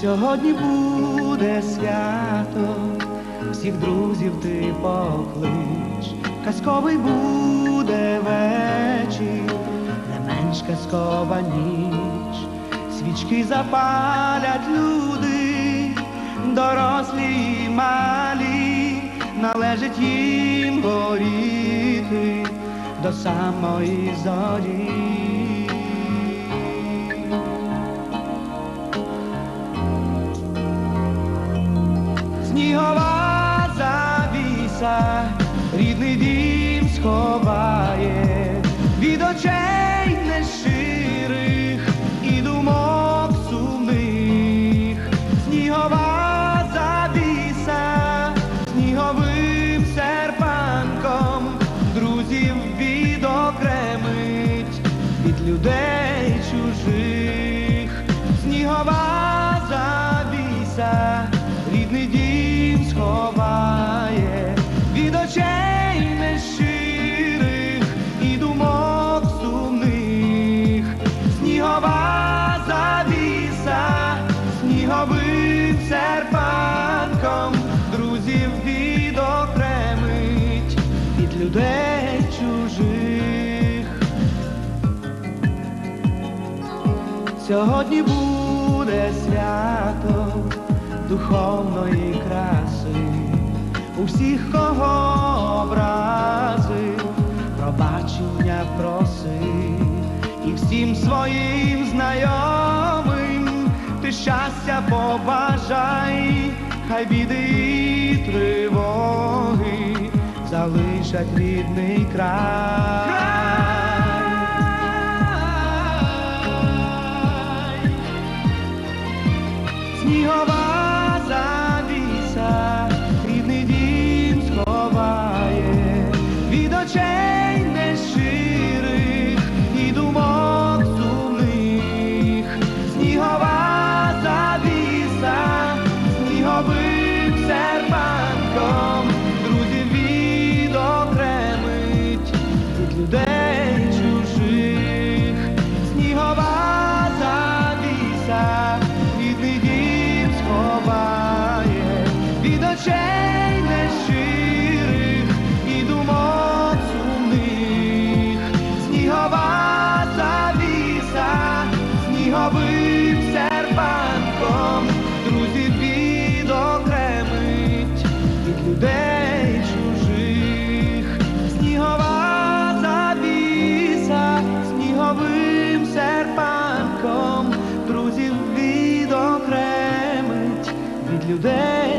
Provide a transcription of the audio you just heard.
Сьогодні буде свято, всіх друзів ти поклич, казковий буде вечір, не менш казкова ніч свічки запалять люди, дорослі і малі, належить їм горіти до самої зорі. Снігова завіса, рідний дім сховає серпанком друзів відокремить від людей чужих. Сьогодні буде свято духовної краси, у всіх, кого образив, пробачення проси, і всім своїм знайомим ти щастя побажай, хай біди і тривоги залишать рідний край. Дім сховає від очей друзів відокремить від людей чужих.